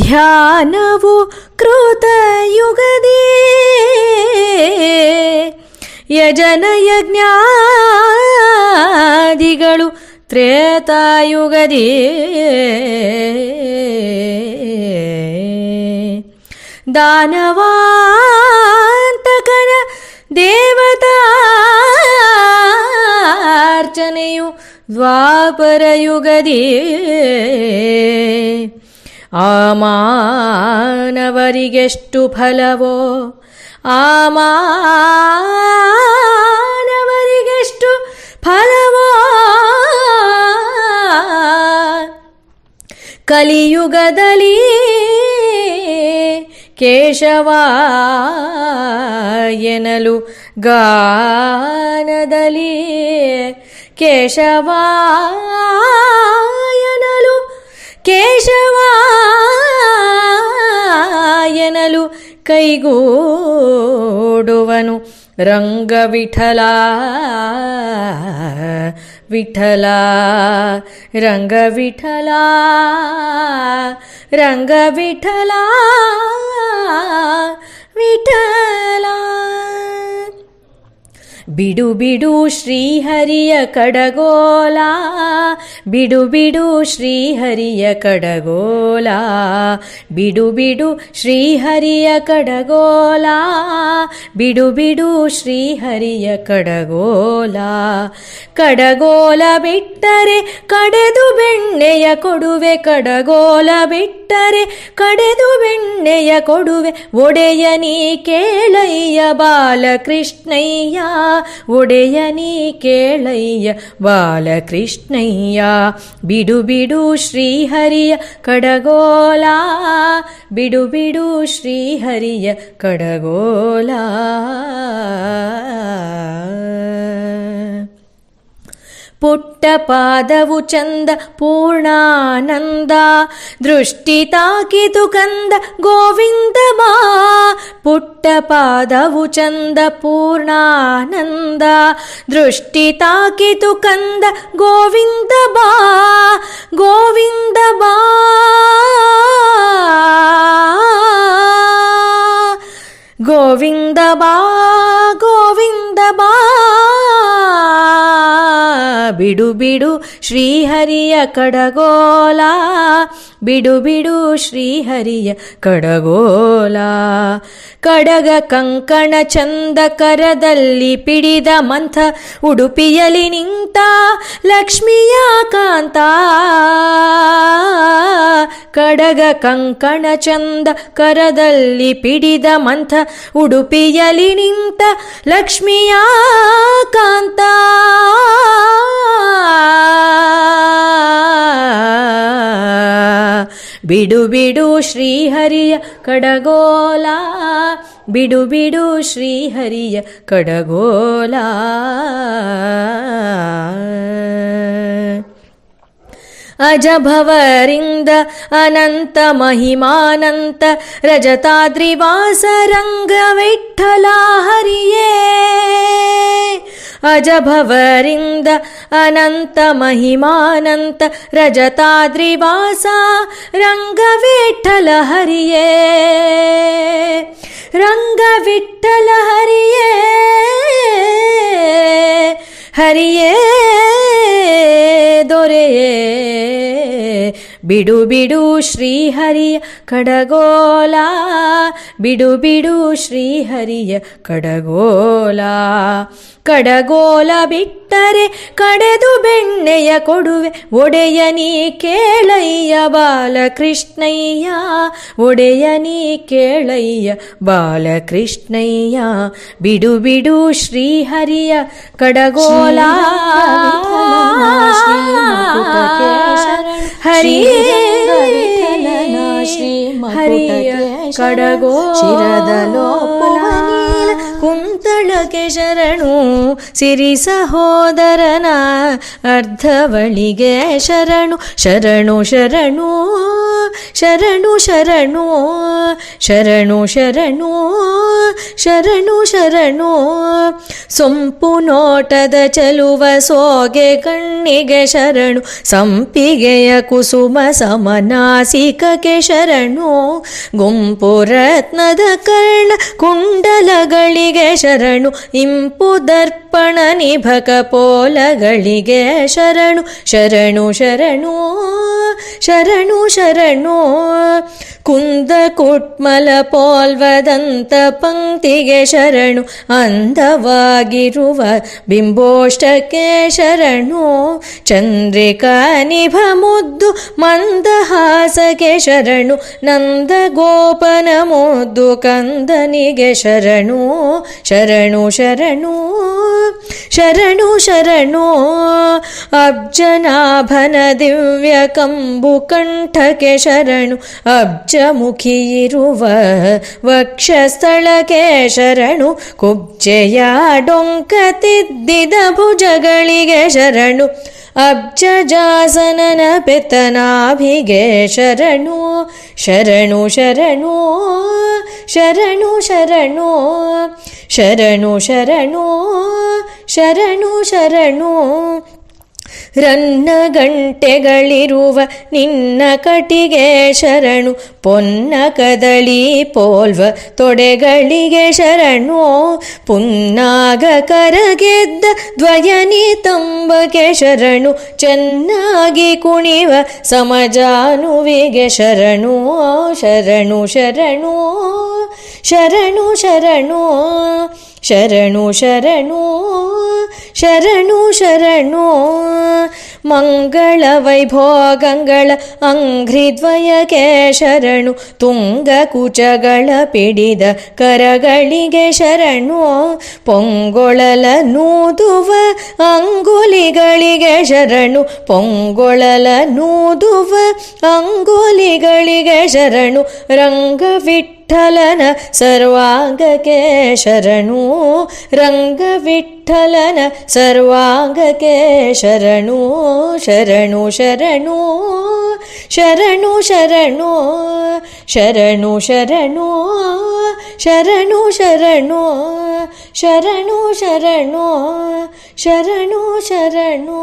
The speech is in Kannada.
ಧ್ಯಾನವು ಕೃತಯುಗದಿ ಯಜನ ಯಜ್ಞಾದಿಗಳು ತ್ರೇತಾಯುಗದಿ ದಾನವಾಂತಕನ ದೇವತಾರ್ಚನೆಯು ದ್ವಾಪರಯುಗದಿ ಆ ಮಾನವರಿಗೆಷ್ಟು ಫಲವೋ? ಆ ಮಾನವರಿಗೆಷ್ಟು ಫಲವೋ? ಕಲಿಯುಗದಲ್ಲಿ ಕೇಶವ ಎನಲು ಗಾನದಲ್ಲಿ ಕೇಶವ ಕೈಗೂಡುವನು ರಂಗವಿಠಲ ವಿಠಲ ರಂಗವಿಠಲ ರಂಗವಿಠಲ ವಿಠಲ ಬಿಡು ಬಿಡು ಶ್ರೀಹರಿಯ ಕಡಗೋಲ, ಬಿಡು ಬಿಡು ಶ್ರೀಹರಿಯ ಕಡಗೋಲ, ಬಿಡು ಬಿಡು ಶ್ರೀಹರಿಯ ಕಡಗೋಲ, ಬಿಡು ಬಿಡು ಶ್ರೀಹರಿಯ ಕಡಗೋಲ. ಕಡಗೋಲ ಬಿಟ್ಟರೆ ಕಡೆದು ಬೆಣ್ಣೆಯ ಕೊಡುವೆ, ಕಡಗೋಲ ಬಿಟ್ಟರೆ ಕಡೆದು ಬೆಣ್ಣೆಯ ಕೊಡುವೆ, ಒಡೆಯ ನೀ ಕೇಳಯ್ಯ ಬಾಲಕೃಷ್ಣಯ್ಯ. ಒಡೆಯ ನೀ ಕೇಳಯ್ಯ ಬಾಲಕೃಷ್ಣಯ್ಯ. ಬಿಡು ಬಿಡು ಶ್ರೀಹರಿಯ ಕಡಗೋಲ ಬಿಡು ಬಿಡು ಶ್ರೀಹರಿಯ ಕಡಗೋಲ. ಪುಟ್ಟ ಪಾದವು ಚಂದ ಪೂರ್ಣಾನಂದ ದೃಷ್ಟಿ ತಾಕಿತು ಕಂದ ಗೋವಿಂದ ಬಾ ಪುಟ್ಟ ಪಾದವು ಚಂದ ಪೂರ್ಣಾನಂದ ದೃಷ್ಟಿ ತಾಕಿತು ಕಂದ ಗೋವಿಂದ ಬಾ ಗೋವಿಂದ ಬಿಡು ಬಿಡು ಶ್ರೀಹರಿಯ ಕಡಗೋಲ. ಬಿಡು ಬಿಡು ಶ್ರೀಹರಿಯ ಕಡಗೋಲ. ಕಡಗ ಕಂಕಣ ಚಂದ ಕರದಲ್ಲಿ ಪಿಡಿದ ಮಂಥ ಉಡುಪಿಯಲಿ ನಿಂತ ಲಕ್ಷ್ಮಿಯ ಕಾಂತ. ಕಡಗ ಕಂಕಣ ಚಂದ ಕರದಲ್ಲಿ ಪಿಡಿದ ಮಂಥ ಉಡುಪಿಯಲಿ ನಿಂತ ಲಕ್ಷ್ಮಿಯ ಕಾಂತ ಬಿಡು ಬಿಡು ಶ್ರೀಹರಿಯ ಕಡಗೋಲ, ಬಿಡು ಬಿಡು ಶ್ರೀಹರಿಯ ಕಡಗೋಲ. अजभवरिन्द अनन्त महिमानन्त रजताद्रिवासरङ्गविठ्ठला हरिये अजभवरिन्द अनन्त महिमानन्त रजताद्रिवासा रङ्गविठ्ठल हरिये रङ्गविठ्ठल हरिये हरिये ಬಿಡು ಬಿಡು ಶ್ರೀಹರಿಯ ಕಡಗೋಲ. ಬಿಡು ಬಿಡು ಶ್ರೀಹರಿಯ ಕಡಗೋಲ. ಕಡಗೋಲ ಬಿಟ್ಟರೆ ಕಡೆದು ಬೆಣ್ಣೆಯ ಕೊಡುವೆ. ಒಡೆಯ ನೀ ಕೇಳಯ್ಯ ಬಾಲಕೃಷ್ಣಯ್ಯ. ಒಡೆಯ ನೀ ಕೇಳಯ್ಯ ಬಾಲಕೃಷ್ಣಯ್ಯ. ಬಿಡು ಬಿಡು ಶ್ರೀಹರಿಯ ಕಡಗೋಲ. ಹರಿಯೇ ಹರಿಯ ಕಡಗೋ ಶಿರದಲೋ ಕುಂತ ಸ್ಥಳಕ್ಕೆ ಶರಣು ಸಿರಿ ಸಹೋದರನ ಅರ್ಧವಳಿಗೆ ಶರಣು ಶರಣು ಶರಣು ಶರಣು ಶರಣು ಶರಣು ಶರಣು ಶರಣು ಶರಣು. ಸೊಂಪು ನೋಟದ ಚಲುವ ಸೋಗೆ ಕಣ್ಣಿಗೆ ಶರಣು, ಸಂಪಿಗೆಯ ಕುಸುಮ ಸಮನಾಸಿಕಕ್ಕೆ ಶರಣು. ಗುಂಪು ರತ್ನದ ಕರ್ಣ ಕುಂಡಲಗಳಿಗೆ ಶರಣು. ఇంపు దర్ప ನಿಭಕ ಪೋಲಗಳಿಗೆ ಶರಣು ಶರಣು ಶರಣು ಶರಣು ಶರಣು. ಕುಂದ ಕುಟ್ಮಲ ಪೋಲ್ವದಂತ ಪಂಕ್ತಿಗೆ ಶರಣು, ಅಂದವಾಗಿರುವ ಬಿಂಬೋಷ್ಟಕ್ಕೆ ಶರಣು. ಚಂದ್ರಿಕಾ ನಿಭ ಮುದ್ದು ಮಂದಹಾಸಗೆ ಶರಣು ನಂದ ಗೋಪನ ಮುದ್ದು ಕಂದನಿಗೆ ಶರಣು. ಶರಣು ಶರಣು. शरणु शरणो अब्जनाभनदिव्यकम्बुकण्ठके शरणु अब्जमुखिव वक्षस्थलके शरणु कुब्जया डोङ्क भुजे शरणु अब्जजासनन अब्जजासनपितनाभिगे शरणो शरणो शरणो शरणो शरणो शरणो शरणो शरणुशरणो ರನ್ನ ಗಂಟೆಗಳಿರುವ ನಿನ್ನ ಕಟಿಗೆ ಶರಣು, ಪೊನ್ನ ಕದಳಿ ಪೋಲ್ವ ತೊಡೆಗಳಿಗೆ ಶರಣು. ಪುನ್ನಾಗ ಕರಗೆದ್ದ ದ್ವಯನಿ ತಂಬಗೆ ಶರಣು, ಚೆನ್ನಾಗಿ ಕುಣಿವ ಸಮಜಾನುವಿಗೆ ಶರಣು. ಶರಣು ಶರಣು ಶರಣು ಶರಣು ಶರಣು ಶರಣು. ಶರಣು ಶರಣು, ಮಂಗಳ ವೈಭೋಗಗಳ ಅಂಘ್ರಿದ್ವಯಕ್ಕೆ ಶರಣು ತುಂಗ ಕುಚಗಳ ಪಿಡಿದ ಕರಗಳಿಗೆ ಶರಣು ಪೊಂಗೊಳಲ ನೂದುವ ಅಂಗುಲಿಗಳಿಗೆ ಶರಣು ಪೊಂಗೊಳಲ ನೂದುವ ಅಂಗುಲಿಗಳಿಗೆ ಶರಣು, ರಂಗವಿಟ್ಟು ವಿಠಲನ ಸರ್ವಾಂಗಕ್ಕೆ ಶರಣು ರಂಗ ವಿಠಲನ ಸರ್ವಾಂಗಕ್ಕೆ ಶರಣು ಶರಣು ಶರಣು ಶರಣು ಶರಣು ಶರಣು ಶರಣು ಶರಣು ಶರಣು ಶರಣು ಶರಣು ಶರಣು ಶರಣು